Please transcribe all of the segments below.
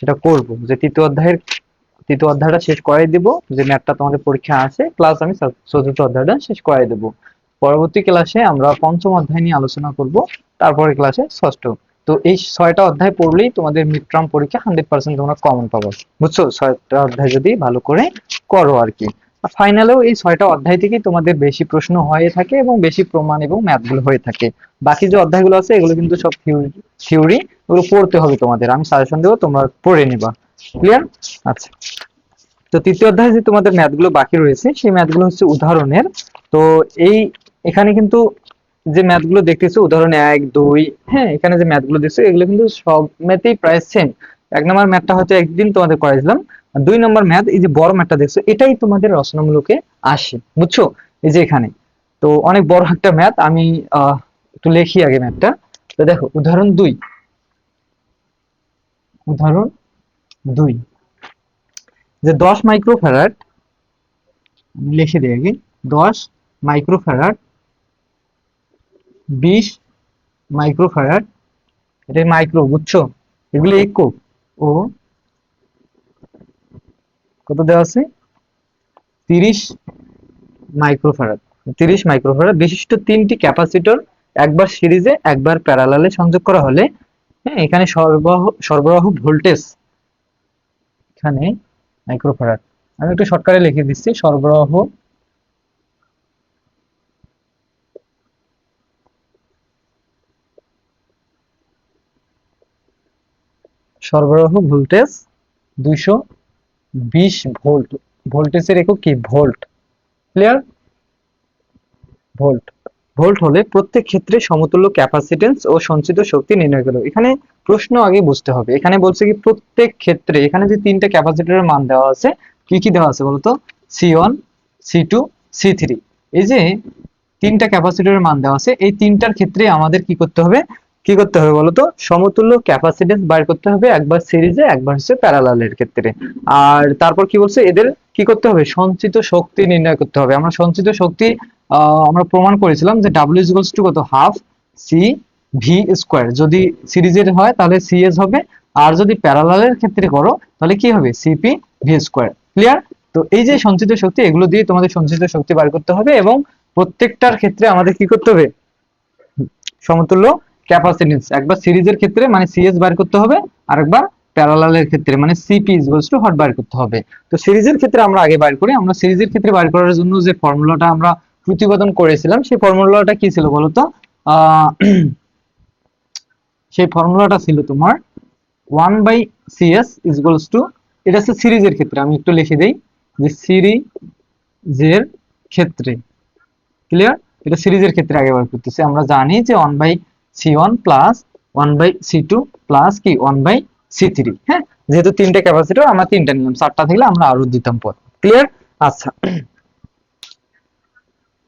সেটা করব। যে তৃতীয় অধ্যায়ের, তৃতীয় অধ্যায়টা শেষ করাই দিব, যে ম্যাথটা তোমাদের পরীক্ষা আছে প্লাস আমি চতুর্থ অধ্যায়টা শেষ করাই দেব। পরবর্তী ক্লাসে আমরা পঞ্চম অধ্যায় নিয়ে আলোচনা করব তারপরে ক্লাসে ষষ্ঠ। তো এই ছয়টা অধ্যায় পড়লেই তোমাদের মিড টার্ম পরীক্ষা হান্ড্রেড পার্সেন্ট তোমরা কমন পাবো। বুঝছ? ছয়টা অধ্যায় যদি ভালো করে করো আর কি। ফাইনালেও এই ছয়টা অধ্যায় থেকেই তোমাদের বেশি প্রশ্ন হয়ে থাকে এবং বেশি প্রমাণ এবং ম্যাথগুলো হয়ে থাকে। বাকি যে অধ্যায়গুলো আছে, এগুলো কিন্তু সব থিওরি ওগুলো পড়তে হবে তোমাদের। আমি সাজেশন দেবো, তোমরা পড়ে নিবা। ক্লিয়ার আচ্ছা। তো তৃতীয় অধ্যায়ে যে তোমাদের ম্যাথগুলো বাকি রয়েছে, সেই ম্যাথগুলো হচ্ছে উদাহরণের। তো এই, এখানে কিন্তু যে ম্যাথগুলো দেখতেছো, উদাহরণ এক, দুই হ্যাঁ এখানে যে ম্যাথগুলো দেখছ, এগুলো কিন্তু সব ম্যাথেই প্রায় সেম এক নম্বর ম্যাথটা হয়তো একদিন তোমাদের করাইছিলাম। দুই নম্বর ম্যাথ, এই যে বড় ম্যাথটা দেখছ, এটাই তোমাদের রচনামূলকে আসে, বুঝছ? এই যে এখানে। তো অনেক বড় একটা ম্যাথ, আমি একটু লিখি আগে ম্যাথটা। তো দেখো, উদাহরণ দুই। উদাহরণ দুই। যে দশ মাইক্রোফ্যারাড লিখে দিই আগে, দশ মাইক্রোফ্যারাড, বিশ মাইক্রোফ্যারাড, এটা মাইক্রো, বুঝছ? এগুলো একক ও। কত দেওয়া আছে? তিরিশ মাইক্রোফ্যারাড তিরিশ মাইক্রোফ্যারাড বিশিষ্ট তিনটি ক্যাপাসিটর একবার সিরিজে, একবার প্যারালালে সংযোগ করা হলে হ্যাঁ এখানে সরবরাহ সরবরাহ ভোল্টেজ এখানে মাইক্রোফ্যারাড আমি একটু শর্টকাটে লিখে দিচ্ছি, সরবরাহ সরবরাহ ভোল্টেজ দুইশো বিশ ভোল্ট। ভোল্টেজের একক কি? ভোল্ট। Clear volt. ভোল্ট হলে প্রত্যেক ক্ষেত্রে সমতুল্য ক্যাপাসিটেন্স ও সঞ্চিত শক্তি নির্ণয় করো। এখানে প্রশ্ন আগে বুঝতে হবে। এখানে বলছে কি, প্রত্যেক ক্ষেত্রে এখানে যে তিনটা ক্যাপাসিটরের মান দেওয়া আছে, কি কি দেওয়া আছে বলতো? C one C two C three এই যে তিনটা ক্যাপাসিটরের মান দেওয়া আছে, এই তিনটার ক্ষেত্রে আমাদের কি করতে হবে? কি করতে হবে বলতো? সমতুল্য ক্যাপাসিটেন্স বার করতে হবে একবার সিরিজে একবার হচ্ছে প্যারালালের ক্ষেত্রে। আর তারপর কি বলছে? এদের কি করতে হবে? সঞ্চিত শক্তি নির্ণয় করতে হবে। আমরা সঞ্চিত শক্তি আমরা প্রমাণ করেছিলাম যে ডাব্লিউ ইকুয়ালস টু কত? হাফ সি ভি স্কোয়ার যদি সিরিজের হয়, তাহলে সিএস হবে। আর যদি প্যারালালের ক্ষেত্রে করো, তাহলে কি হবে? সিপি ভি স্কোয়ার ক্লিয়ার তো এই যে সঞ্চিত শক্তি, এগুলো দিয়ে তোমাদের সঞ্চিত শক্তি বার করতে হবে এবং প্রত্যেকটার ক্ষেত্রে আমাদের কি করতে হবে? সমতুল্য ক্যাপাসিটেন্স একবার সিরিজের ক্ষেত্রে মানে সিএস বার করতে হবে, আরেকবার প্যারালালের ক্ষেত্রে মানে সিপি ইকুয়ালস টু হট বার করতে হবে। তো সিরিজের ক্ষেত্রে আমরা আগে বার করি। আমরা সিরিজের ক্ষেত্রে বার করার জন্য যে ফর্মুলাটা আমরা প্রতিপাদন করেছিলাম, সেই ফর্মুলাটা কি ছিল বলতো সেই ফর্মুলাটা ছিল তোমার one by CS equals to এটা হচ্ছে সিরিজের ক্ষেত্রে। আমি একটু লিখে দেই যে সিরিজের ক্ষেত্রে। ক্লিয়ার এটা সিরিজের ক্ষেত্রে আগে বার করতেছি। আমরা জানি যে one by C one plus one by C two plus কি? ওয়ান বাই সি থ্রি হ্যাঁ? যেহেতু তিনটে ক্যাপাসিটর আমরা তিনটা নিলাম। চারটা থাকলে আমরা আরও দিতাম পর। ক্লিয়ার আচ্ছা।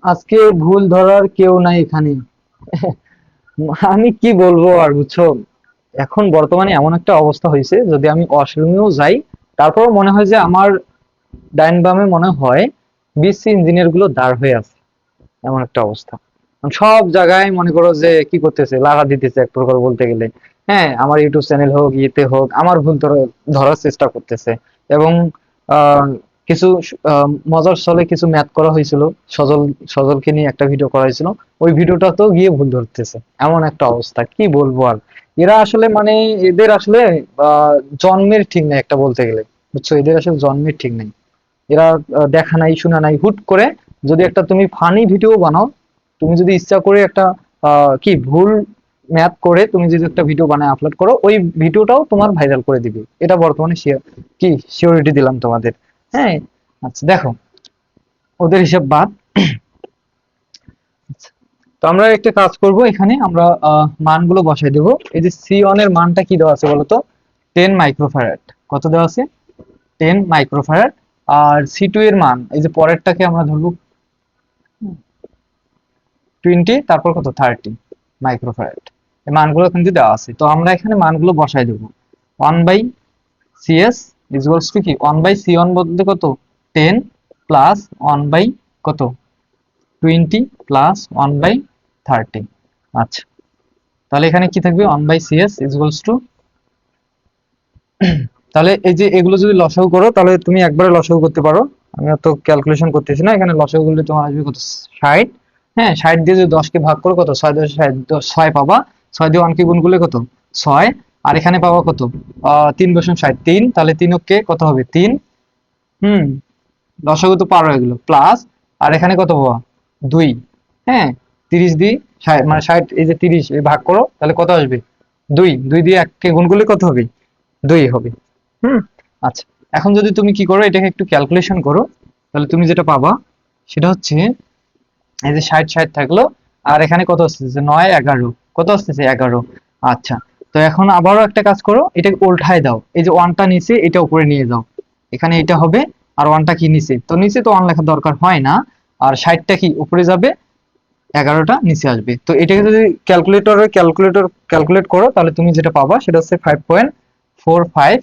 আজকে ভুল ধরার কেউ নাই এখানে। আমি কি বলব আর বুঝছ? এখন বর্তমানে এমন একটা অবস্থা হয়েছে, যদি আমি ওয়াশরুমেও যাই তারপর মনে হয় যে আমার ডাইন বামে মনে হয় বিসি ইঞ্জিনিয়ারগুলো দাঁড় হয়ে আছে। এমন একটা অবস্থা। সব জায়গায় মনে করো যে কি করতেছে লাগা দিতেছে এক প্রকার বলতে গেলে। হ্যাঁ আমার ইউটিউব চ্যানেল হোক, ইয়েতে হোক, আমার ভুল ধরা- ধরার চেষ্টা করতেছে। এবং কিছু মজার ছলে কিছু ম্যাথ করা হয়েছিল, সজল, সজলকে নিয়ে একটা ভিডিও করা হয়েছিল। ওই ভিডিওটা তো গিয়ে ভুল ধরতেছে। এমন একটা অবস্থা, কি বলব আর? এরা আসলে মানে এদের আসলে জন্মের ঠিক নেই একটা বলতে গেলে। বুঝছ? এদের আসলে জন্মের ঠিক নেই। এরা দেখা নাই, শোনা নাই, হুট করে যদি একটা তুমি ফানি ভিডিও বানাও তুমি যদি ইচ্ছা করে একটা কি ভুল ম্যাথ করে তুমি যদি একটা ভিডিও বানায় আপলোড করো ওই ভিডিওটাও তোমার ভাইরাল করে দিবে। এটা বর্তমানে কি সিওরিটি দিলাম তোমাদের। হ্যাঁ আচ্ছা দেখো ওদের হিসাব বাদ। আচ্ছা, তো আমরা একটা কাজ করব এখানে আমরা মানগুলো বসাই দেব। এই যে সি এর মানটা কি দেওয়া আছে বলতো? টেন মাইক্রোফ্যারাড কত দেওয়া আছে? টেন মাইক্রোফ্যারাড আর সি টু এর মান এই যে পরেরটাকে আমরা ধরবো টোয়েন্টি তারপর কত? থার্টি মাইক্রোফ্যারাড এই মানগুলো কিন্তু দেওয়া আছে। তো আমরা এখানে মানগুলো বসাই দেবো। One by C CS equals to কি? ওয়ান বাই সি ওয়ান বলতে কত? টেন প্লাস ওয়ান বাই কত? Twenty plus one by thirty আচ্ছা। তাহলে এখানে কি থাকবে? One by C CS equals to তাহলে এই যে এগুলো যদি লসাগু করো, তাহলে তুমি একবারে লসাগু করতে পারো। আমি অত ক্যালকুলেশন করতেছি না। এখানে লসাগু করলে তোমার আসবে কত? ষাট। হ্যাঁ ষাট দিয়ে যদি দশকে ভাগ করো কত? ছয় দশ ছয় পাবা? ছয় দিয়ে ওয়ানকে গুণ করলে কত? ছয়। আর এখানে পাবা কত? তিন দশম ষাট, তিন। তাহলে তিন অক্ষে কত হবে? তিন। হুম। লসাগু তো পারো এগুলো প্লাস, আর এখানে কত পাবা? দুই। হ্যাঁ তিরিশ দিয়ে ষাট মানে ষাট, এই যে তিরিশ ভাগ করো, তাহলে কত আসবে? দুই। দুই দিয়ে এককে গুণ করলে কত হবে? দুই হবে। হুম। আচ্ছা এখন যদি তুমি কি করো, এটাকে একটু ক্যালকুলেশন করো, তাহলে তুমি যেটা পাবা, সেটা হচ্ছে এই যে ষাট ষাট থাকল, আর এখানে কত আসতেছে? নয়, এগারো। কত আসতেছে? এগারো। আচ্ছা তো এখন আবারও একটা কাজ করো, এটাকে উল্টায় দাও। এই যে ওয়ানটা নিচে, এটা উপরে নিয়ে যাও। এখানে এটা হবে, আর ওয়ানটা কি নিচে? তো নিচে তো ওয়ান লেখার দরকার হয় না। আর ষাটটা কি উপরে যাবে? এগারোটা নিচে আসবে। তো এটাকে যদি ক্যালকুলেটরে ক্যালকুলেটর ক্যালকুলেট করো, তাহলে তুমি যেটা পাবা, সেটা হচ্ছে five point four five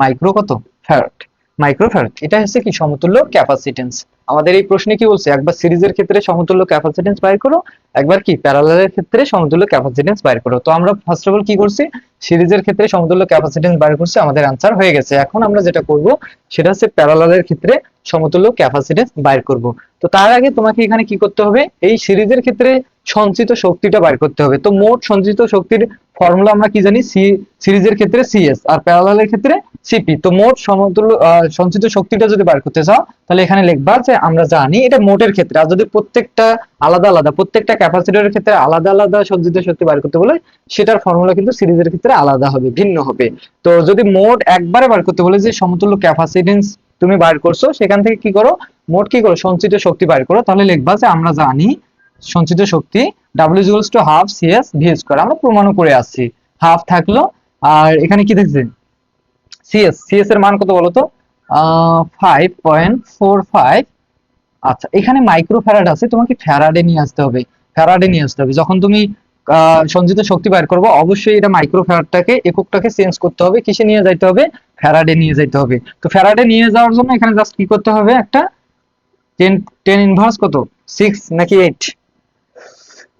micro কত? ফ্যারাড মাইক্রো ফ্যারাড এটা হচ্ছে কি সমতুল্য ক্যাপাসিটেন্স আমাদের এই প্রশ্নে কি বলছে? একবার সিরিজের ক্ষেত্রে সমতুল্য ক্যাপাসিটেন্স বাইর করো, একবার কি প্যারালালের ক্ষেত্রে সমতুল্য ক্যাপাসিটেন্স বাইর করো। তো আমরা ফার্স্ট অফ অল কি করছি? সিরিজের ক্ষেত্রে সমতুল্য ক্যাপাসিটেন্স বাইর করছি, আমাদের আনসার হয়ে গেছে। এখন আমরা যেটা করব, সেটা হচ্ছে প্যারালালের ক্ষেত্রে সমতুল্য ক্যাপাসিটেন্স বাইর করব। তো তার আগে তোমাকে এখানে কি করতে হবে? এই সিরিজের ক্ষেত্রে সঞ্চিত শক্তিটা বাইর করতে হবে। তো মোট সঞ্চিত শক্তির ফর্মুলা আমরা কি জানি? সি সিরিজের ক্ষেত্রে সিএস আর প্যারালালের ক্ষেত্রে সিপি তো মোট সমতুল্য সঞ্চিত শক্তিটা যদি বার করতে চাও, তাহলে এখানে লিখবা যে আমরা জানি এটা মোটের ক্ষেত্রে। আর যদি প্রত্যেকটা আলাদা আলাদা, প্রত্যেকটা ক্যাপাসিটরের ক্ষেত্রে আলাদা আলাদা সঞ্চিত শক্তি বার করতে বলে, সেটার ফর্মুলা কিন্তু সিরিজের ক্ষেত্রে আলাদা হবে, ভিন্ন হবে। তো যদি মোট একবারে বার করতে বলে যে সমতুল্য ক্যাপাসিটেন্স তুমি বার করছ, সেখান থেকে কি করো? মোট কি করো? সঞ্চিত শক্তি বার করো। তাহলে লিখবা যে আমরা জানি সঞ্চিত শক্তি W to half CS V square আমরা প্রমাণও করে আসছি। হাফ থাকল, আর এখানে কি দেখছে? সিএস সিএস এর মান কত বলতো ফাইভ পয়েন্ট ফোর ফাইভ আচ্ছা এখানে মাইক্রো ফ্যারাড আছে, তোমাকে ফ্যারাডে নিয়ে আসতে হবে। ফ্যারাডে নিয়ে আসতে হবে। যখন তুমি সঞ্চিত শক্তি বের করব, অবশ্যই এটা মাইক্রো ফ্যারাডটাকে এককটাকে চেঞ্জ করতে হবে, কিসে নিয়ে যাইতে হবে? ফ্যারাডে নিয়ে যাইতে হবে। তো ফ্যারাডে নিয়ে যাওয়ার জন্য এখানে জাস্ট কি করতে হবে? একটা টেন টেন ইনভার্স কত? সিক্স নাকি eight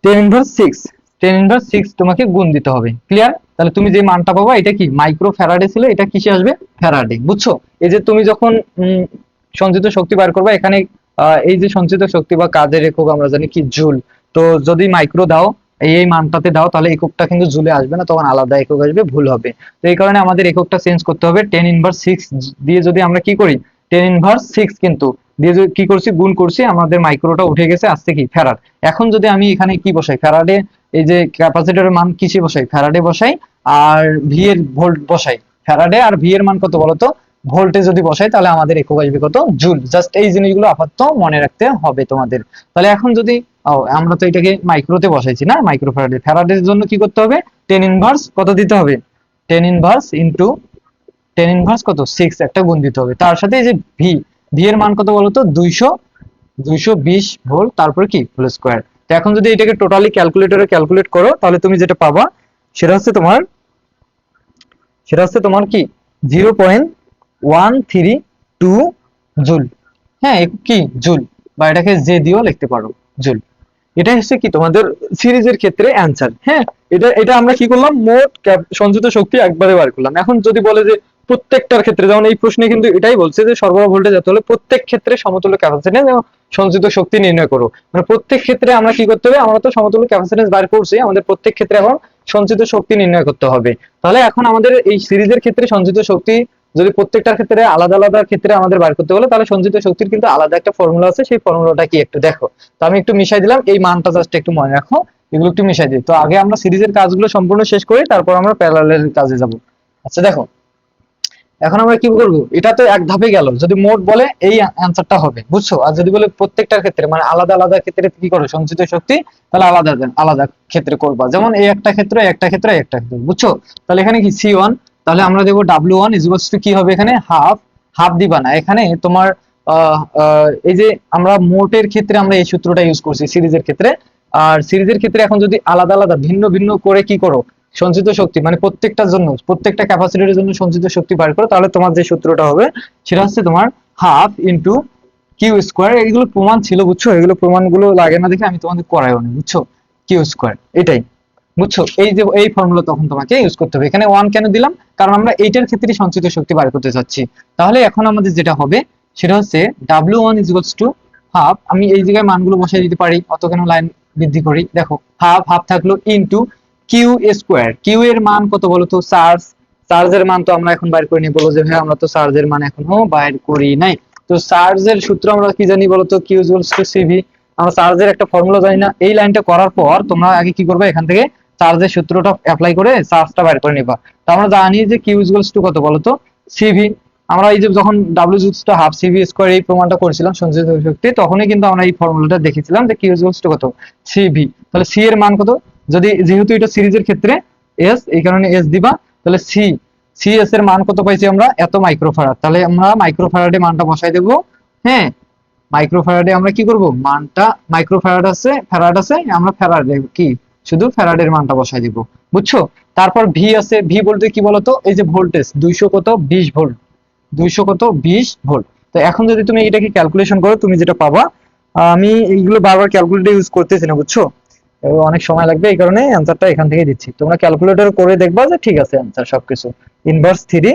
ten inverse six ten inverse six তোমাকে গুণ দিতে হবে। ক্লিয়ার তাহলে তুমি যে মানটা পাবা, এটা কি? মাইক্রো ফ্যারাডে ছিল, এটা কিসে আসবে? ফ্যারাডে বুঝছ? এই যে তুমি যখন সঞ্চিত শক্তি বার করবা, এখানে এই যে সঞ্চিত শক্তি বা কাজের একক, আমরা জানি কি? জুল। তো যদি মাইক্রো দাও, এই মানটাতে দাও, তাহলে এককটা কিন্তু জুলে আসবে না, তখন আলাদা একক আসবে, ভুল হবে। তো এই কারণে আমাদের এককটা চেঞ্জ করতে হবে। টেন ইনভার্স সিক্স দিয়ে যদি আমরা কি করি? টেন ইনভার্স সিক্স কিন্তু দিয়ে কি করছি? গুণ করছি, আমাদের মাইক্রোটা উঠে গেছে আসছে কি? ফ্যারাড এখন যদি আমি এখানে কি বসাই? ফ্যারাডে এই যে ক্যাপাসিটরের মান কিসে বসাই? ফ্যারাডে বসাই, আর ভি এর ভোল্ট বসাই। ফ্যারাডে আর ভি এর মান কত বলতো? ভোল্টে যদি বসাই, তাহলে আমাদের একক আসবে কত? জুল। জাস্ট এই জিনিসগুলো আপাতত মনে রাখতে হবে তোমাদের। তাহলে এখন যদি আমরা তো এটাকে মাইক্রোতে বসাইছি না? মাইক্রো ফ্যারাডে ফ্যারাডের জন্য কি করতে হবে? টেন ইনভার্স কত দিতে হবে? Ten inverse into ten inverse কত? সিক্স একটা গুণ দিতে হবে। তার সাথে এই যে ভি ভি মান কত বলতো? দুইশো দুইশো বিশ ভোল্ট তারপরে কি? হোল স্কোয়ার তো এখন যদি এটাকে টোটালি ক্যালকুলেটরে ক্যালকুলেট করো, তাহলে তুমি যেটা পাবা, সেটা হচ্ছে তোমার, সেটা হচ্ছে তোমার কি? Zero point one three two joule হ্যাঁ কি? জুল বা এটাকে জে দিয়েও লিখতে পারো জুল এটা হচ্ছে কি তোমাদের সিরিজের ক্ষেত্রে অ্যান্সার হ্যাঁ? এটা এটা আমরা কি করলাম? মোট সঞ্চিত শক্তি একবারে বার করলাম। এখন যদি বলে যে প্রত্যেকটার ক্ষেত্রে, যেমন এই প্রশ্নে কিন্তু এটাই বলছে যে সরবরাহ ভোল্টেজ এত হলে প্রত্যেক ক্ষেত্রে সমতুল্য ক্যাপাসিটেন্স এবং সঞ্চিত শক্তি নির্ণয় করো। মানে প্রত্যেক ক্ষেত্রে আমরা কি করতে হবে? আমরা তো সমতুল্য ক্যাপাসিটেন্স বার করছি, আমাদের প্রত্যেক ক্ষেত্রে এখন সঞ্চিত শক্তি নির্ণয় করতে হবে। তাহলে এখন আমাদের এই সিরিজের ক্ষেত্রে সঞ্চিত শক্তি যদি প্রত্যেকটার ক্ষেত্রে আলাদা আলাদা ক্ষেত্রে আমাদের বার করতে হলে তাহলে সঞ্চিত শক্তির কিন্তু আলাদা একটা ফর্মুলা আছে, সেই ফর্মুলাটা কি একটু দেখো। তো আমি একটু মিশাই দিলাম, এই মানটা জাস্ট একটু মনে রাখো, এগুলো একটু মিশাই দিই। তো আগে আমরা সিরিজের কাজগুলো সম্পূর্ণ শেষ করি তারপর আমরা প্যারালালের কাজে যাব। আচ্ছা দেখো। এখন আমরা কি করব? এটা তো এক ধাপে গেল। যদি মোট বলে এই অ্যান্সারটা হবে, বুঝছ? আর যদি বলে প্রত্যেকটার ক্ষেত্রে মানে আলাদা আলাদা ক্ষেত্রে কি করো? সঞ্চিত শক্তি, তাহলে আলাদা আলাদা ক্ষেত্রে করবা। যেমন এই একটা ক্ষেত্রে একটা ক্ষেত্রে একটা ক্ষেত্রে, বুঝছ? তাহলে এখানে কি সি ওয়ান তাহলে আমরা দেবো ডাব্লিউ ওয়ান ইজ টু কি হবে এখানে? হাফ হাফ দিবা না এখানে তোমার এই যে আমরা মোটের ক্ষেত্রে আমরা এই সূত্রটা ইউজ করছি, সিরিজের ক্ষেত্রে। আর সিরিজের ক্ষেত্রে এখন যদি আলাদা আলাদা, ভিন্ন ভিন্ন করে কি করো? সঞ্চিত শক্তি মানে প্রত্যেকটার জন্য, প্রত্যেকটা ক্যাপাসিটির জন্য সঞ্চিত শক্তি বার করো, তাহলে তোমার যে সূত্রটা হবে, সেটা হচ্ছে তোমার হাফ ইন্টু কিউ স্কোয়ার এগুলো প্রমাণ ছিল, বুঝছ? এগুলো প্রমাণগুলো লাগে না দেখে আমি তোমাদের করাইও না, বুঝছ? কিউ স্কোয়ার এটাই। বুঝছ? এই যে, এই ফর্মুলা তখন তোমাকে ইউজ করতে হবে। এখানে ওয়ান কেন দিলাম? কারণ আমরা এইটার ক্ষেত্রে সঞ্চিত শক্তি বার করতে চাচ্ছি। তাহলে এখন আমাদের যেটা হবে, সেটা হচ্ছে W one is to half আমি এই জায়গায় মানগুলো বসাই দিতে পারি, অত কেন লাইন বৃদ্ধি করি? দেখো হাফ হাফ থাকল ইনটু কিউ স্কোয়ার কিউ এর মান কত বলতো চার্জ চার্জের মান তো আমরা এখন বাইর করে নিই। বলো যে হ্যাঁ আমরা তো চার্জের মান এখনও বাইর করি নাই। তো চার্জের সূত্র আমরা কি জানি বলতো কিউ ইজ টু সিভি আমরা চার্জের একটা ফর্মুলা জানি না। এই লাইনটা করার পর তোমরা আগে কি করবে? এখান থেকে চার্জের সূত্রটা অ্যাপ্লাই করে চার্জটা বাইর করে নিবা। তো আমরা জানি যে কিউ ইজ টু কত বলতো সিভি আমরা এই যে যখন W is to half CV square এই প্রমাণটা করেছিলাম সঞ্চিত শক্তি, তখনই কিন্তু আমরা এই ফর্মুলাটা দেখেছিলাম যে কিউ ইজ টু কত? সিভি তাহলে সি এর মান কত? যদি যেহেতু এটা সিরিজের ক্ষেত্রে এস এই কারণে এস দিবা, তাহলে সি সি এস এর মান কত পাইছি আমরা? এত মাইক্রোফ্যারাড তাহলে আমরা মাইক্রোফ্যারাডে মানটা বসাই দেবো। হ্যাঁ? মাইক্রোফ্যারাডে আমরা কি করব? মানটা মাইক্রোফ্যারাড আছে ফ্যারাড আছে, আমরা ফ্যারাডে কি? শুধু ফ্যারাডের মানটা বসাই দিব, বুঝছ? তারপর ভি আছে ভি বলতে কি বলতো? এই যে ভোল্টেজ দুইশো কত? বিশ ভোল্ট দুইশো কত? বিশ ভোল্ট তো এখন যদি তুমি এটাকে ক্যালকুলেশন করো, তুমি যেটা পাবা আমি এইগুলো বারবার ক্যালকুলেটর ইউজ করতেছি না, বুঝছ? অনেক সময় লাগবে, এই কারণে অ্যান্সারটা এখান থেকে দিচ্ছি। তোমরা ক্যালকুলেটর করে দেখবা যে ঠিক আছে অ্যান্সার সবকিছু। ইনভার্স থ্রি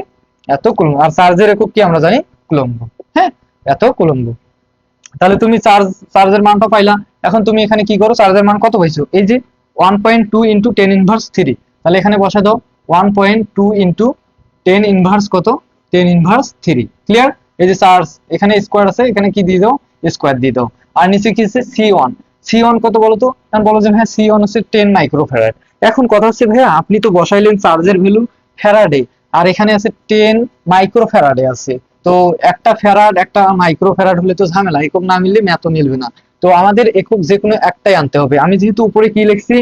এত কুলম্ব। আর চার্জের একক কি আমরা জানি? কুলম্ব। হ্যাঁ এত কুলম্ব। তাহলে তুমি চার্জ চার্জের মানটা পাইলা। এখন তুমি এখানে কি করো? চার্জের মান কত পাইছো? এই যে one point ten inverse three তাহলে এখানে বসা দাও one point two ten inverse কত? টেন ইনভার্স থ্রি ক্লিয়ার এই যে চার্জ, এখানে স্কোয়ার আছে, এখানে কি দিয়ে দাও? স্কোয়ার দিয়ে দাও। আর নিচে কি আছে? সি ওয়ান সি ওয়ান কত কারণ বলো যে সি ওয়ান হচ্ছে টেন মাইক্রোফ্যারাড এখন কথা হচ্ছে ভাইয়া, আপনি তো বসাইলেন চার্জের ভ্যালু ফ্যারাডে আর এখানে আছে টেন মাইক্রোফ্যারাডে আছে। তো একটা ফ্যারাড একটা মাইক্রোফ্যারাড হলে তো ঝামেলা একক না মিললে ম্যাথও মিলবে না। তো আমাদের একক যে কোনো একটাই আনতে হবে। আমি যেহেতু উপরে কি লিখছি?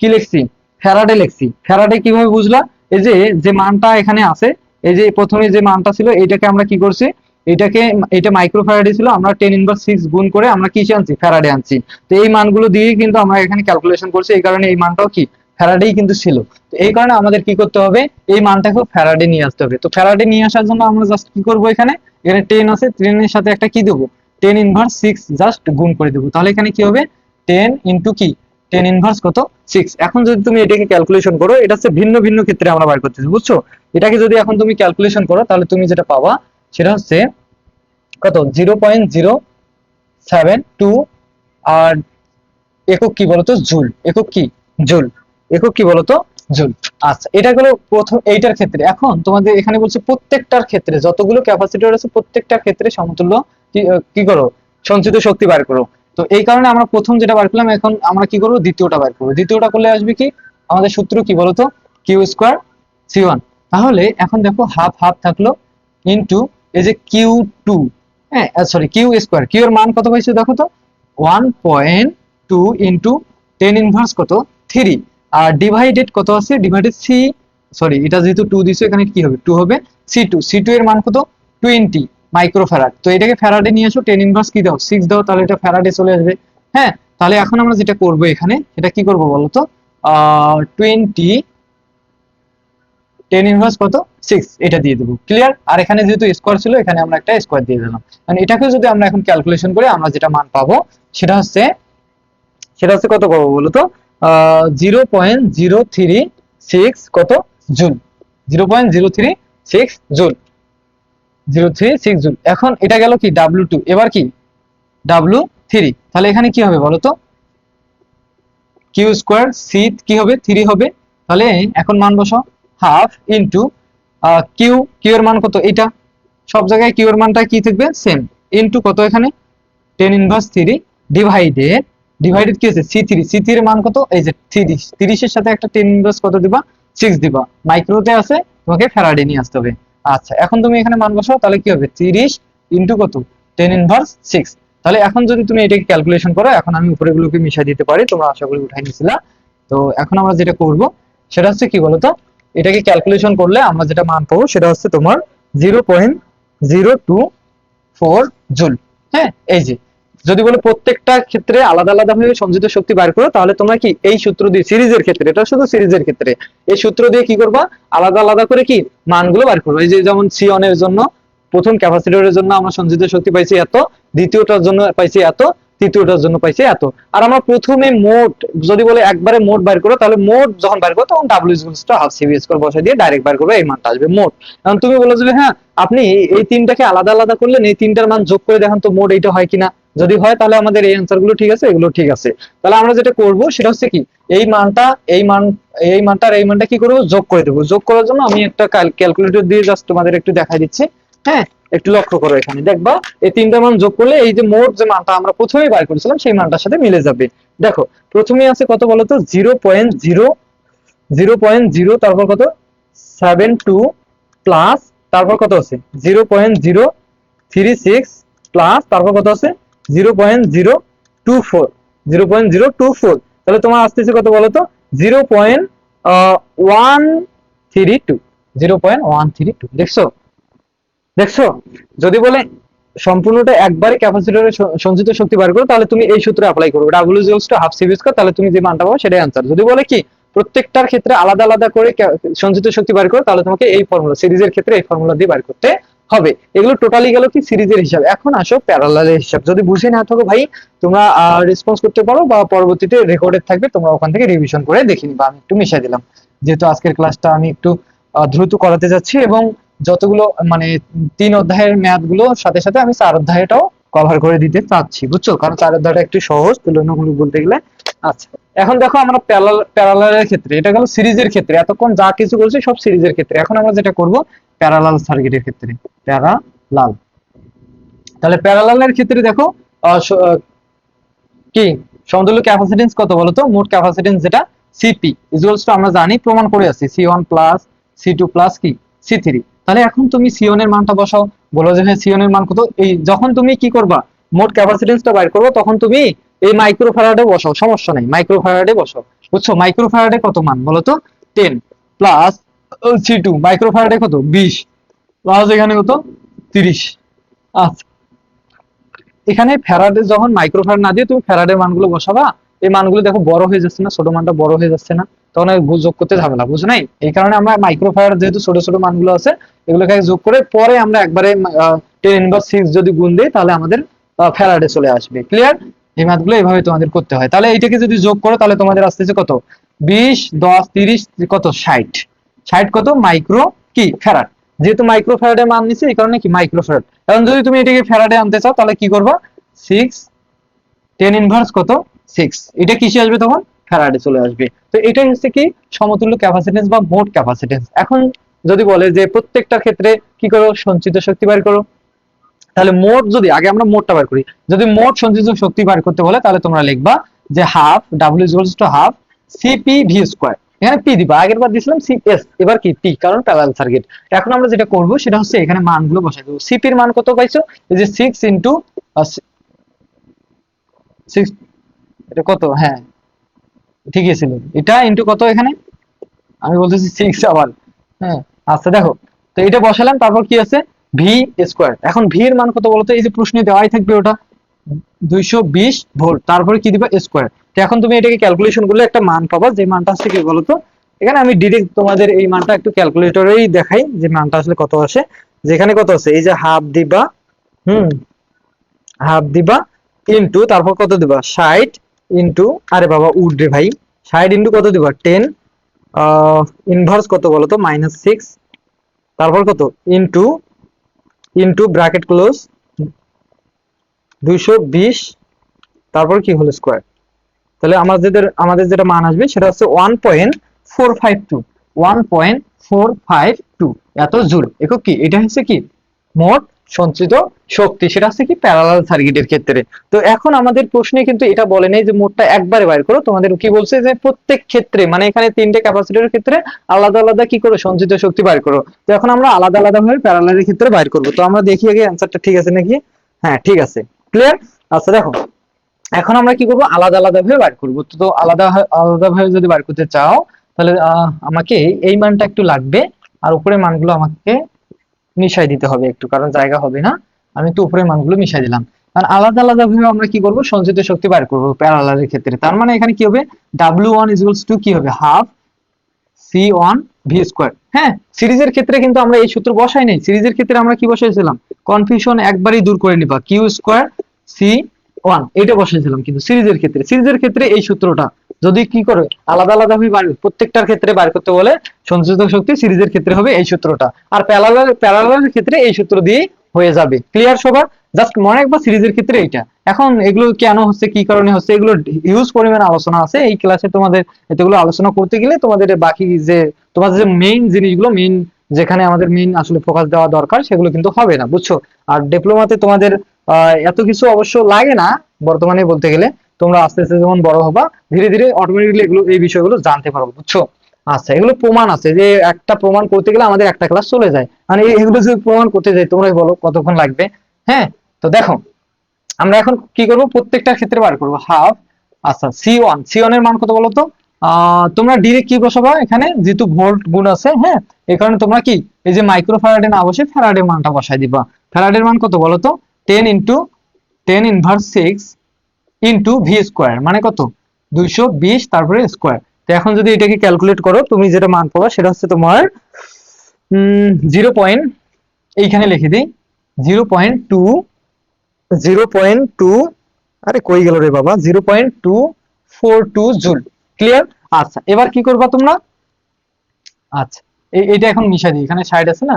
কি লিখছি? ফ্যারাডে লিখছি। ফ্যারাডে কীভাবে বুঝলা? এই যে যে মানটা এখানে আছে, এই যে প্রথমে যে মানটা ছিল এটাকে আমরা কি করছি? এটাকে, এটা মাইক্রোফ্যারাডে ছিল, আমরা টেন ইনভার্স সিক্স গুণ করে আমরা কিসে আনছি? ফ্যারাডে আনছি। তো এই মানগুলো দিয়ে কিন্তু আমরা এখানে ক্যালকুলেশন করছি। এই কারণে এই মানটাও কি? ফ্যারাডেই কিন্তু ছিল। তো এই কারণে আমাদের কি করতে হবে? এই মানটাকে ফ্যারাডে নিয়ে আসতে হবে। তো ফ্যারাডে নিয়ে আসার জন্য আমরা জাস্ট কি করব এখানে? এখানে টেন আছে টেনের সাথে একটা কি দেবো? টেন ইনভার্স সিক্স জাস্ট গুণ করে দেবো। তাহলে এখানে কি হবে? টেন ইন্টু কি? টেন ইনভার্স কত? সিক্স এখন যদি তুমি এটাকে ক্যালকুলেশন করো, এটা হচ্ছে ভিন্ন ভিন্ন ক্ষেত্রে আমরা বার করতেছি, বুঝছ? এটাকে যদি এখন তুমি ক্যালকুলেশন করো, তাহলে তুমি যেটা পাবা, সেটা হচ্ছে কত? Zero point zero seven two আর একক কি বলতো? জুল একক কি? জুল একক কি বলতো? জুল আচ্ছা এটা হলো প্রথম, এইটার ক্ষেত্রে। এখন তোমাদের এখানে বলছে প্রত্যেকটার ক্ষেত্রে, যতগুলো ক্যাপাসিটর আছে প্রত্যেকটার ক্ষেত্রে সমতুল্য কি করো? সঞ্চিত শক্তি বার করো। তো এই কারণে আমরা প্রথম যেটা বার করলাম, এখন আমরা কি করব? দ্বিতীয়টা বার করব। দ্বিতীয়টা করলে আসবে কি? আমাদের সূত্র কি বলতো? কিউ স্কোয়ার সি ওয়ান তাহলে এখন দেখো হাফ হাফ থাকল ইনটু এই যে কিউ টু হ্যাঁ সরি কিউ স্কোয়ার কিউ এর মান কত পাইছো দেখো তো? One point two into ten inverse কত? থ্রি আর ডিভাইডেড কত আছে? ডিভাইডেড সি সরি এটা যেহেতু টু দিছো, এখানে কি হবে? টু হবে? সি টু সি টু এর মান কত? টোয়েন্টি মাইক্রোফ্যারাড তো এটাকে ফ্যারাডে নিয়ে আসো টেন ইনভার্স কি দাও? সিক্স দাও, তাহলে এটা ফ্যারাডে চলে আসবে। হ্যাঁ তাহলে এখন আমরা যেটা করব এখানে, এটা কি করব বলো তো? টোয়েন্টি টেন ইনভার্স কত? সিক্স এটা দিয়ে দেবো। ক্লিয়ার আর এখানে যেহেতু স্কোয়ার ছিল, এখানে আমরা একটা স্কোয়ার দিয়ে দিলাম। মানে এটাকে যদি আমরা এখন ক্যালকুলেশন করি আমরা যেটা মান পাবো, সেটা হচ্ছে সেটা হচ্ছে কত পাবো বলো তো? Zero point zero three six কত? Joule zero point zero three six joule. Zero three six joule এখন এটা গেল কি? ডাব্লু টু এবার কি? ডাব্লু থ্রি তাহলে এখানে কি হবে বলো তো কিউ স্কোয়ার সি কি হবে? থ্রি হবে। তাহলে এখন মান বসাও। হাফ ইন্টু কিউ কিউ এর মান কত? এটা সব জায়গায় কিউ এর মানটা কি থাকবে? সেম ইন্টু কত এখানে? Ten inverse three divided divided কি হচ্ছে সি থ্রি সি থ্রি মান কত? এই যে তিরিশ তিরিশের সাথে একটা টেন ইনভার্স কত দিবা? সিক্স দিবা। মাইক্রোতে আছে, তোমাকে ফ্যারাডে নিয়ে আসতে হবে। আচ্ছা এখন তুমি এখানে মান বসাও, তাহলে কি হবে? তিরিশ ইন্টু কত? টেন ইনভার্স সিক্স তাহলে এখন যদি তুমি এটাকে ক্যালকুলেশন করো, এখন আমি উপরে গুলোকে মিশাই দিতে পারি, তোমরা আশা করি উঠাই নিছিলা তো এখন আমরা যেটা করব, সেটা হচ্ছে কি বলতো? এটাকে ক্যালকুলেশন করলে আমরা যেটা মান পাবো, সেটা হচ্ছে তোমার zero point zero two four joule হ্যাঁ এই যে যদি বলে প্রত্যেকটা ক্ষেত্রে আলাদা আলাদা ভাবে সঞ্চিত শক্তি বার করো, তাহলে তোমরা কি এই সূত্র দিয়ে সিরিজের ক্ষেত্রে, এটা শুধু সিরিজের ক্ষেত্রে, এই সূত্র দিয়ে কি করবা? আলাদা আলাদা করে কি মানগুলো বার করব। এই যে যেমন সি এর জন্য প্রথম ক্যাপাসিটরের জন্য আমরা সঞ্চিত শক্তি পাইছি এত, দ্বিতীয়টার জন্য পাইছি এত, তৃতীয়টার জন্য পাইছি এত। আর আমরা প্রথমে মোট, যদি বলে একবারে মোট বার করো, তাহলে মোট যখন বার করো তখন ডাব্লিউ হাফ সিবি স্কোয়ার বসাই দিয়ে ডাইরেক্ট বার করবে, এই মানটা আসবে মোট। এখন তুমি বলে যে হ্যাঁ আপনি এই তিনটাকে আলাদা আলাদা করলেন এই তিনটার মান যোগ করে দেখান তো মোট এইটা হয় কিনা। যদি হয় তাহলে আমাদের এই অ্যান্সারগুলো ঠিক আছে, এগুলো ঠিক আছে। তাহলে আমরা যেটা করব সেটা হচ্ছে কি, এই মানটা, এই মান, এই মানটা আর এই মানটা কি করব? যোগ করে দেবো। যোগ করার জন্য আমি একটা ক্যালকুলেটর দিয়ে জাস্ট তোমাদের একটু দেখাই দিচ্ছি। হ্যাঁ একটু লক্ষ্য করো এখানে। দেখবা, এই তিনটা মান যোগ করলে এই যে মোট যে মানটা আমরা প্রথমেই বার করেছিলাম, সেই মানটার সাথে মিলে যাবে। দেখো, প্রথমে আছে কত বলতো zero point zero zero point zero, তারপর কত? সেভেন টু প্লাস, তারপর কত আছে? Zero point zero, three six plus, তারপর কত আছে? Zero point zero two four. Zero point zero two four. তাহলে তোমার আসতেছে কত বলতো zero point one three two. Zero point one three two. দেখছ? দেখছ? যদি বলে সম্পূর্ণটা একবারে ক্যাপাসিটরের সঞ্চিত শক্তি বার করো, তাহলে তুমি এই সূত্রে অ্যাপ্লাই করবে। W equals to half CV square তাহলে তুমি যে মানটা পাবো সেটাই আনসার যদি বলে কি প্রত্যেকটার ক্ষেত্রে আলাদা আলাদা করে সঞ্চিত শক্তি বার করো, তাহলে তোমাকে এই ফর্মুলা সিরিজের ক্ষেত্রে এই ফর্মুলা দিয়ে বার করতে হবে। এগুলো টোটালি গেল কি সিরিজের হিসাব। এখন আসো প্যারালালের হিসাব। যদি বুঝে না থাকো ভাই, তোমরা রেসপন্স করতে পারো বা পরবর্তীতে রেকর্ডেড থাকবে, তোমরা ওখান থেকে রিভিশন করে দেখে নিবা। আমি একটু মিশাই দিলাম। যেহেতু আজকের ক্লাসটা আমি একটু দ্রুত করাতে যাচ্ছি এবং যতগুলো মানে তিন অধ্যায়ের ম্যাথগুলো সাথে সাথে আমি চার অধ্যায়টাও কভার করে দিতে চাচ্ছি, বুঝছ? কারণ চার অধ্যায়টা একটু সহজ, তুলনামূলক বলতে গেলে। আচ্ছা এখন দেখো আমরা প্যারালালের ক্ষেত্রে, এটা গেল সিরিজের ক্ষেত্রে। এতক্ষণ যা কিছু বলছি সব সিরিজের ক্ষেত্রে। এখন আমরা যেটা করব প্যারালাল সার্কিটের ক্ষেত্রে। প্যারালাল তাহলে প্যারালালের ক্ষেত্রে দেখো কি? সমতুল্য ক্যাপাসিটেন্স কত বলতো? মোট ক্যাপাসিটেন্স যেটা সিপি ইকুয়ালস টু আমরা জানি, প্রমাণ করে আছি C one plus C two plus কি? সি থ্রি তাহলে এখন তুমি সি এর মানটা বসাও। বলো যে হ্যাঁ সি এর মান কত? এই যখন তুমি কি করবা? মোট ক্যাপাসিটেন্সটা বাইর করব, তখন তুমি এই মাইক্রো ফ্যারাডে বসাও। সমস্যা নেই মাইক্রো ফ্যারাডে বসাও। বুঝছ? মাইক্রো ফ্যারাডে কত মান? বলো তো ten plus C two micro Faraday কত? বিশ। প্লাস এখানে কত? তিরিশ। আচ্ছা। এখানে ফ্যারাডে যখন মাইক্রো ফ্যারাড না দিয়ে তুমি ফ্যারাডের মানগুলো বসাবা, এই মানগুলো দেখো বড় হয়ে যাচ্ছে না, ছোট মানটা বড় হয়ে যাচ্ছে না, তখন যোগ করতে ঝামেলা বুঝো নাই? এই কারণে আমরা মাইক্রো ফ্যারাড যেহেতু ছোট ছোট মানগুলো আছে, এগুলোকে যোগ করে পরে আমরা একবারে টেন ইনভার্স সিক্স যদি গুণ দিই, তাহলে আমাদের ফ্যারাডে চলে আসবে। ক্লিয়ার এই ম্যাথগুলো এইভাবে তোমাদের করতে হয়। তাহলে এইটাকে যদি যোগ করো, তাহলে তোমাদের আসতেছে কত? বিশ, দশ, তিরিশ, কত? ষাট। ষাট কত? মাইক্রো কি? ফ্যারাড। যেহেতু মাইক্রো ফ্যারাডে মান নিচ্ছে এই কারণে কি মাইক্রো ফ্যারাড এখন যদি তুমি এটাকে ফ্যারাডে আনতে চাও, তাহলে কি করবা? সিক্স টেন ইনভার্স কত? সিক্স এটা কিসে আসবে তখন? ফ্যারাডে চলে আসবে। তো এটাই হচ্ছে কি? সমতুল্য ক্যাপাসিটেন্স বা মোট ক্যাপাসিটেন্স এখন যদি বলে যে প্রত্যেকটার ক্ষেত্রে কি করো? সঞ্চিত শক্তি বার করো। তাহলে মোট যদি, আগে আমরা মোটটা বার করি। যদি মোট সঞ্চিত শক্তি বার করতে বলে, তাহলে তোমরা লিখবা যে half W to half CP V square এখানে পি দিবা। আগের বার দিছিলাম সিএস এবার কি? পি কারণ প্যারালাল সার্কিট এখন আমরা যেটা করব, সেটা হচ্ছে এখানে মানগুলো বসাই দেবো। সিপির মান কত পাইছো? এই যে সিক্স ইন্টু সিক্স এটা কত? হ্যাঁ ঠিকই ছিল। এটা ইন্টু কত এখানে? আমি বলতেছি সিক্স আবার। হ্যাঁ আচ্ছা দেখো। তো এটা বসালাম, তারপর কি আছে? ভি স্কোয়ার এখন ভি এর মান কত বলতো? এই যে প্রশ্নে দেওয়াই থাকবে ওটা। দুইশো বিশ ভোল্ট। তারপরে কি দিবা? স্কোয়ার তো এখন তুমি এটাকে ক্যালকুলেশন করলে একটা মান পাবা, যে মানটা আসছে কি বলতো? এখানে আমি ডিরেক্ট তোমাদের এই মানটা একটু ক্যালকুলেটরেই দেখাই যে মানটা আসলে কত আসে। যেখানে কত আছে? এই যে হাফ দিবা, হুম হাফ দিবা ইনটু তারপর কত দিবা? ষাট ইনটু আরে বাবা উড রে ভাই। ষাট ইনটু কত দিবা? টেন ইনভার্স কত বলো তো মাইনাস সিক্স তারপর কত? ইনটু ইনটু ব্র্যাকেট ক্লোজ দুইশো বিশ। তারপর কি হলো? স্কোয়ার তাহলে আমাদের আমাদের যেটা মান আসবে সেটা হচ্ছে one point four five two one point four five two এত জুল একক কি? এটা হচ্ছে কি? মোট সঞ্চিত শক্তি, সেটা হচ্ছে কি? প্যারালাল সার্কিটের ক্ষেত্রে। তো এখন আমাদের প্রশ্নে কিন্তু এটা বলে নেই যে মোটটা একবারে বাইর করো। তোমাদের কি বলছে যে প্রত্যেক ক্ষেত্রে মানে এখানে তিনটে ক্যাপাসিটরের ক্ষেত্রে আলাদা আলাদা কি করো? সঞ্চিত শক্তি বাইর করো। তো এখন আমরা আলাদা আলাদা ভাবে প্যারালালের ক্ষেত্রে বাইর করব। তো আমরা দেখি আগে অ্যান্সারটা ঠিক আছে নাকি? হ্যাঁ ঠিক আছে। ক্লিয়ার আচ্ছা দেখো। এখন আমরা কি করব? আলাদা আলাদা ভাবে বার করব। তো আলাদা আলাদা ভাবে যদি বার করতে চাও, তাহলে আমাকে এই মানটা একটু লাগবে, আর উপরে মানগুলো আমাকে মিশাই দিতে হবে একটু, কারণ জায়গা হবে না। আমি একটু উপরে মানগুলো মিশাই দিলাম। কারণ আলাদা আলাদা ভাবে আমরা কি করব? সঞ্চিত শক্তি বার করব প্যারালালের ক্ষেত্রে। তার মানে এখানে কি হবে? ডাব্লিউ ওয়ান ইজুয়ালস টু কি হবে? Half C one V square হ্যাঁ সিরিজের ক্ষেত্রে কিন্তু আমরা এই সূত্র বসাই নাই। সিরিজের ক্ষেত্রে আমরা কি বসাইছিলাম? কনফিউশন একবারই দূর করে নিবা। কিউ স্কোয়ার সি ওয়ান এটা বসাইছিলাম কিন্তু সিরিজের ক্ষেত্রে। সিরিজের ক্ষেত্রে এই সূত্রটা, যদি কি করে, আলাদা আলাদা ভাবে বার প্রত্যেকটার ক্ষেত্রে বার করতে বলে সঞ্চিত শক্তি সিরিজের ক্ষেত্রে হবে এই সূত্রটা। আর প্যারালাল প্যারালালের ক্ষেত্রে এই সূত্র দিয়ে হয়ে যাবে। ক্লিয়ার সবার? জাস্ট মনে রাখবা সিরিজের ক্ষেত্রে এইটা। এখন এগুলো কেন হচ্ছে, কি কারণে হচ্ছে, এগুলো হিউজ পরিমাণে আলোচনা আছে। এই ক্লাসে তোমাদের এতগুলো আলোচনা করতে গেলে তোমাদের বাকি যে, তোমাদের যে মেইন জিনিসগুলো মেইন যেখানে আমাদের মেইন আসলে ফোকাস দেওয়া দরকার, সেগুলো কিন্তু হবে না, বুঝছ? আর ডিপ্লোমাতে তোমাদের এত কিছু অবশ্য লাগে না বর্তমানে বলতে গেলে। তোমরা আস্তে আস্তে যখন বড় হবা, ধীরে ধীরে অটোমেটিকলি এগুলো, এই বিষয়গুলো জানতে পারব, বুঝছ? আচ্ছা এগুলো প্রমাণ আছে যে একটা প্রমাণ করতে গেলে আমাদের একটা ক্লাস চলে যায়। মানে এগুলো যদি প্রমাণ করতে যাই, তোমরাই বলো কতক্ষণ লাগবে হ্যাঁ? তো দেখো, আমরা এখন কি করব? প্রত্যেকটা ক্ষেত্রে বার করব হাফ আচ্ছা সি ওয়ান সি ওয়ানের মান কত বলো তো? তোমরা ডিরেক্ট কি বসাবা এখানে? যেহেতু ভোল্ট গুণ আছে হ্যাঁ? এই কারণে তোমরা কি, এই যে মাইক্রো ফ্যারাডে না বসে ফ্যারাডের মানটা বসাই দিবা। ফ্যারাডের মান কত বলো তো? Ten into ten inverse six into V square মানে কত? দুইশো বিশ তারপরে স্কোয়ার তো এখন যদি এটাকে ক্যালকুলেট করো, তুমি যেটা মান পাবা সেটা হচ্ছে তোমার জিরো পয়েন্ট এইখানে লিখে দিই zero point two zero point two আরে কই গেল রে বাবা? Zero point two four two joule clear আচ্ছা এবার কি করবা তোমরা? আচ্ছা এইটা এখন মিশা দিই, এখানে সাইড আছে না?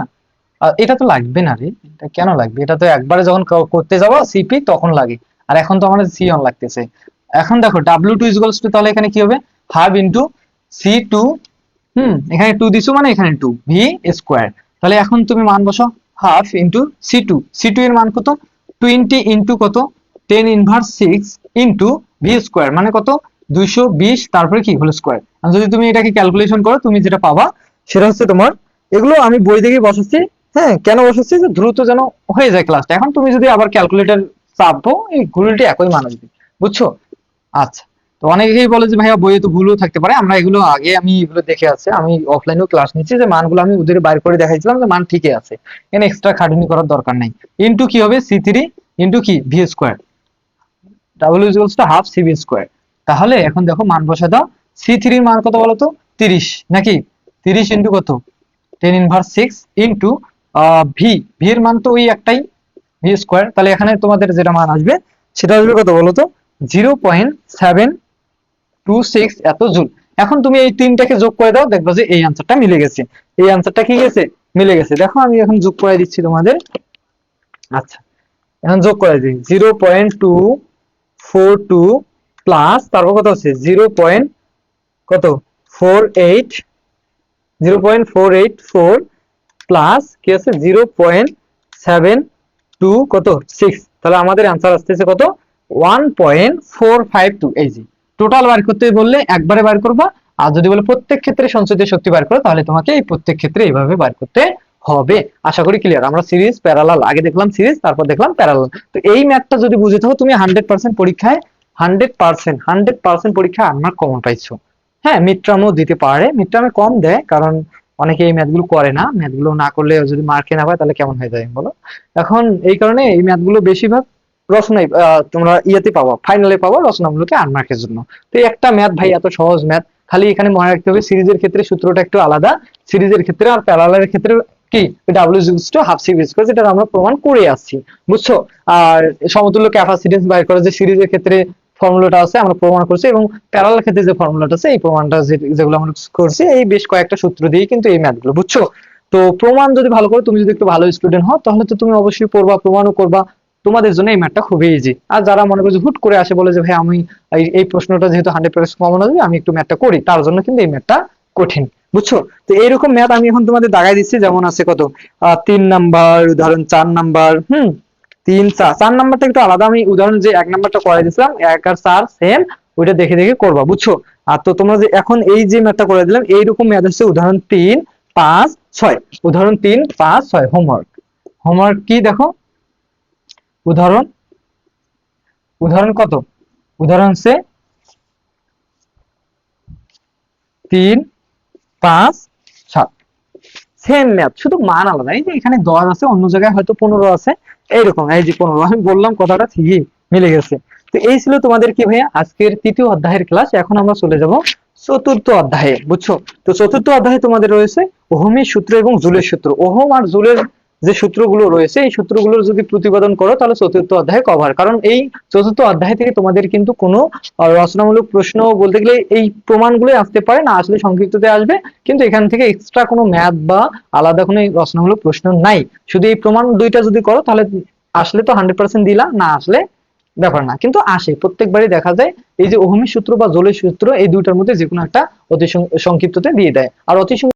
এটা তো লাগবে না রে। এটা কেন লাগবে? এটা তো একবারে যখন করতে যাব সিপি তখন লাগে। আর এখন তো আমাদের সি অন লাগতেছে। এখন দেখো ডাব্লিউ টু ইজগলস টু তাহলে এখানে কি হবে? হাফ ইন্টু সি টু হুম, এখানে টু দিছো মানে এখানে টু ভি স্কোয়ার তাহলে এখন তুমি মান বসো half into C two C two এর মান কত? টোয়েন্টি ইন্টু কত? Ten inverse six into V square মানে কত? দুইশো বিশ, তারপরে কি? হোল স্কোয়ার যদি তুমি এটাকে ক্যালকুলেশন করো, তুমি যেটা পাবা, সেটা হচ্ছে তোমার, এগুলো আমি বই থেকে বসাচ্ছি হ্যাঁ কেন বসেছি যে দ্রুত যেন হয়ে যায় ক্লাসটা এখন তুমি যদি আবার ক্যালকুলেটর চাপবো এই ঘুরিটি একই মান আসবে বুঝছ? আচ্ছা। তো অনেকেই বলে যে, ভাইয়া, বইয়ে তো ভুলও থাকতে পারে। আমরা এগুলো আগে আমি এগুলো দেখে আছে। আমি অফলাইনেও ক্লাস নিচ্ছি যে মানগুলো আমি ওদের বাইর করে দেখাইছিলাম যে মান ঠিকই আছে। এখানে এক্সট্রা খাটুনি করার দরকার নাই। ইনটু কি হবে? সি থ্রি ইনটু কি? V square double equals to half C V square তাহলে এখন দেখো মান বসা দাও। সি থ্রির মান কত বলো তো তিরিশ। নাকি? তিরিশ ইনটু কত? Ten inverse six into V V এর মান তো ওই একটাই ভি স্কোয়ার তাহলে এখানে তোমাদের যেটা মান আসবে, সেটা আসবে কত zero point seven two six এত জুল। এখন তুমি এই তিনটাকে যোগ করে দাও, দেখবে যে এই আনসারটা মিলে গেছে। এই আনসারটা কি গেছে? মিলে গেছে। দেখো আমি এখন যোগ করে দিচ্ছি তোমাদের। আচ্ছা এখন যোগ করে দিই। Zero point two four two plus তারপর কত হচ্ছে? জিরো পয়েন্ট কত? Four eight zero point four eight four plus কি আছে? জিরো পয়েন্ট সেভেন টু কত? সিক্স তাহলে আমাদের আনসার আসতেছে কত? One point four five two এই যে টোটাল বার করতে বললে একবারে বার করবা। আর যদি বলে প্রত্যেক ক্ষেত্রে সঞ্চিত শক্তি বার করো, তাহলে তোমাকে এই প্রত্যেক ক্ষেত্রে এইভাবে বার করতে হবে। আশা করি ক্লিয়ার আমরা সিরিজ প্যারালাল আগে দেখলাম সিরিজ তারপর দেখলাম প্যারালাল তো এই ম্যাথটা যদি বুঝে থাকো, তুমি হান্ড্রেড পার্সেন্ট পরীক্ষায় হান্ড্রেড পার্সেন্ট হান্ড্রেড পার্সেন্ট পরীক্ষায় আমার কমন পাইছো। হ্যাঁ মিডটার্মও দিতে পারে। মিডটার্মে কম দেয়, কারণ অনেকে এই ম্যাথগুলো করে না। ম্যাথগুলো না করলে যদি মার্কে না পায়, তাহলে কেমন হয়ে যায় বলো? এখন এই কারণে এই ম্যাথগুলো বেশিরভাগ রচনায় তোমরা ইয়েতে পাবো ফাইনালে পাবো রচনামূলকে আট মার্কের জন্য। তো একটা ম্যাথ ভাই, এত সহজ ম্যাথ খালি এখানে মনে রাখতে হবে সিরিজের ক্ষেত্রে সূত্রটা একটু আলাদা। সিরিজের ক্ষেত্রে আর প্যারালালের ক্ষেত্রে কি? W equals to half C square যেটা আমরা প্রমাণ করে আসছি। বুঝছ? আর সমতুল্য ক্যাপাসিটেন্স বাইর করে যে সিরিজের ক্ষেত্রে ফর্মুলাটা আছে, আমরা প্রমাণ করছি এবং প্যারালাল ক্ষেত্রে যে ফর্মুলাটা আছে, এই প্রমাণটা যেগুলো আমরা করছি, এই বেশ কয়েকটা সূত্র দিয়ে কিন্তু এই ম্যাথগুলো বুঝছ? তো প্রমাণ যদি ভালো করো, তুমি যদি একটু ভালো স্টুডেন্ট হও, তাহলে তো তুমি অবশ্যই পড়বা, প্রমাণও করবা। তোমাদের জন্য এই ম্যাথটা খুবই ইজি আর যারা মনে করছে হুট করে আসে, বলে যে, ভাই, আমি এই- প্রশ্নটা যেহেতু হান্ড্রেড পার্সেন্ট কমন আসবে আমি একটু ম্যাথটা করি। তার জন্য কিন্তু এই ম্যাথটা কঠিন, বুঝছ? তো এইরকম ম্যাথ আমি এখন তোমাদের দাগাই দিচ্ছি। যেমন আছে কত? তিন নাম্বার উদাহরণ চার নাম্বার হুম? তিন চার। চার নাম্বারটা একটু আলাদা। আমি উদাহরণ যে এক নাম্বারটা করে দিছিলাম এক আর চার সেম ওইটা দেখে দেখে করবা, বুঝছ? আর তো তোমরা যে এখন এই যে ম্যাথটা করে দিলাম, এইরকম ম্যাথ হচ্ছে উদাহরণ তিন, পাঁচ, ছয়। উদাহরণ তিন, পাঁচ, ছয় হোমওয়ার্ক হোমওয়ার্ক কি দেখো? উদাহরণ? উদাহরণ কত? উদাহরণ হচ্ছে তিন, পাঁচ, সাত। সেম ম্যাথ শুধু মান আলাদা। এই যে এখানে দশ আছে, অন্য জায়গায় হয়তো পনেরো আছে। এইরকম, এই যে পনেরো, আমি বললাম কথাটা ঠিকই মিলে গেছে। তো এই ছিল তোমাদের কি ভাইয়া? আজকের তৃতীয় অধ্যায়ের ক্লাস এখন আমরা চলে যাব চতুর্থ অধ্যায়ে, বুঝছ? তো চতুর্থ অধ্যায়ে তোমাদের রয়েছে ওহমের সূত্র এবং জুলের সূত্র। ওহম আর জুলের যে সূত্রগুলো রয়েছে, এই সূত্রগুলোর যদি প্রতিপাদন করো, তাহলে চতুর্থ অধ্যায় কভার কারণ এই চতুর্থ অধ্যায় থেকে তোমাদের কিন্তু কোনো রচনামূলক প্রশ্ন বলতে গেলে এই প্রমাণগুলোই আসতে পারে, না আসলে সংক্ষিপ্ততে আসবে, কিন্তু এখান থেকে এক্সট্রা কোনো ম্যাথ বা আলাদা কোনো রচনামূলক প্রশ্ন নাই। শুধু এই প্রমাণ দুইটা যদি করো, তাহলে আসলে তো হান্ড্রেড পার্সেন্ট দিলা, না আসলে ব্যাপার না। কিন্তু আসে, প্রত্যেকবারই দেখা যায়, এই যে ওহমের সূত্র বা জলের সূত্র, এই দুইটার মধ্যে যে কোনো একটা অতি সংক্ষিপ্ততে দিয়ে দেয়। আর অতি